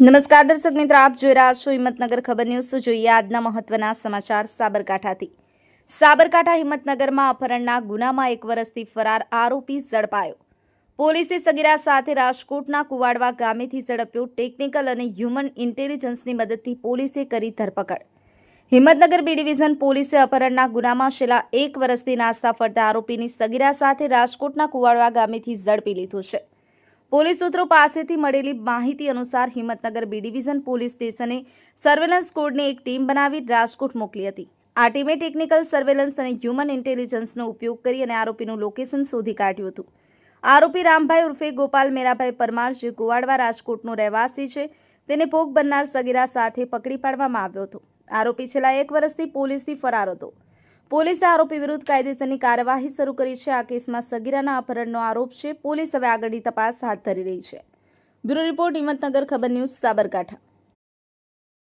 નમસ્કાર દર્શક મિત્રો, આપ જોઈ રહ્યા છો હિંમતનગર ખબર ન્યૂઝ. જોઈએ આજના મહત્વના સમાચાર સાબરકાંઠાથી. સાબરકાંઠા હિંમતનગરમાં અપહરણના ગુનામાં એક વર્ષથી ફરાર આરોપી ઝડપાયો. પોલીસે સગીરા સાથે રાજકોટના કુવાડવા ગામેથી ઝડપ્યો ટેકનિકલ અને હ્યુમન ઇન્ટેલિજન્સની મદદથી પોલીસે કરી ધરપકડ. હિંમતનગર બી ડિવિઝન પોલીસે અપહરણના ગુનામાં છેલ્લા એક વર્ષથી નાસ્તા ફરતા આરોપીની સગીરા સાથે રાજકોટના કુવાડવા ગામેથી ઝડપી લીધું છે. પોલીસ સૂત્રો પાસેથી મળેલી માહિતી અનુસાર હિંમતનગર બી ડિવિઝન પોલીસ સ્ટેશને સર્વેલન્સ કોડની એક ટીમ બનાવી રાજકોટ મોકલી હતી. આ ટીમે ટેકનિકલ સર્વેલન્સ અને હ્યુમન ઇન્ટેલિજન્સનો ઉપયોગ કરી અને આરોપીનું લોકેશન શોધી કાઢ્યું હતું. આરોપી રામભાઈ ઉર્ફે ગોપાલ મેરાભાઈ પરમાર, જે ગોવાડવા રાજકોટનો રહેવાસી છે, તેને ભોગ બનનાર સગીરા સાથે પકડી પાડવામાં આવ્યો હતો. આરોપી છેલ્લા એક વર્ષથી પોલીસથી ફરાર હતો. પોલીસે આરોપી વિરુદ્ધ કાયદેસરની કાર્યવાહી શરૂ કરી છે. આ કેસમાં સગીરાના અપહરણનો આરોપ છે. પોલીસ હવે આગળની તપાસ હાથ ધરી રહી છે. બ્યુરો રિપોર્ટ હિંમતનગર, ખબર ન્યૂઝ, સાબરકાંઠા.